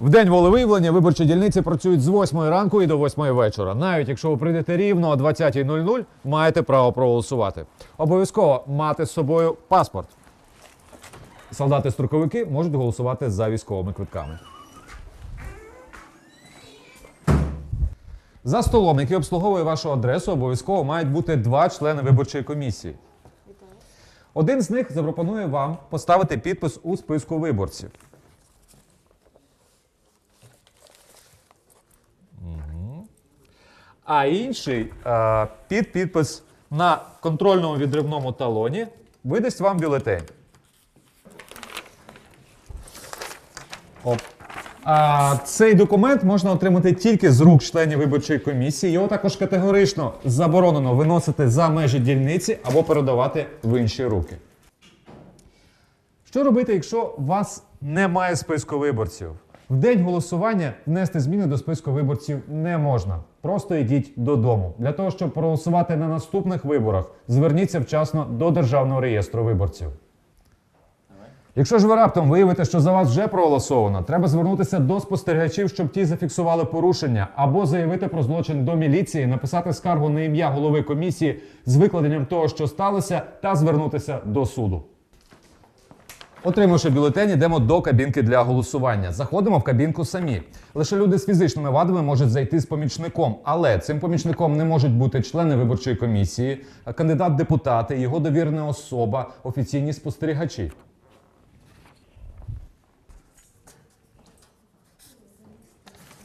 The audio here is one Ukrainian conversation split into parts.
В день волевиявлення виборчі дільниці працюють з 8 ранку і до 8 вечора. Навіть якщо ви прийдете рівно о 20.00, маєте право проголосувати. Обов'язково мати з собою паспорт. Солдати-строковики можуть голосувати за військовими квитками. За столом, який обслуговує вашу адресу, обов'язково мають бути два члени виборчої комісії. Один з них запропонує вам поставити підпис у списку виборців. А інший е, під підпис на контрольному відривному талоні видасть вам бюлетень. Оп. А, цей документ можна отримати тільки з рук членів виборчої комісії. Його також категорично заборонено виносити за межі дільниці або передавати в інші руки. Що робити, якщо у вас немає списку виборців? В день голосування внести зміни до списку виборців не можна. Просто йдіть додому. Для того, щоб проголосувати на наступних виборах, зверніться вчасно до Державного реєстру виборців. Якщо ж ви раптом виявите, що за вас вже проголосовано, треба звернутися до спостерігачів, щоб ті зафіксували порушення, або заявити про злочин до міліції, написати скаргу на ім'я голови комісії з викладенням того, що сталося, та звернутися до суду. Отримавши бюлетень, йдемо до кабінки для голосування. Заходимо в кабінку самі. Лише люди з фізичними вадами можуть зайти з помічником, але цим помічником не можуть бути члени виборчої комісії, кандидат депутати, його довірена особа, офіційні спостерігачі.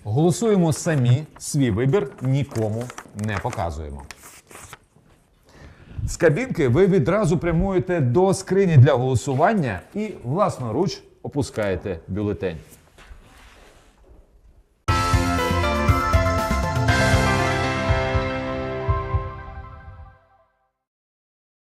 Голосуємо самі, свій вибір нікому не показуємо. З кабінки ви відразу прямуєте до скрині для голосування і власноруч опускаєте бюлетень.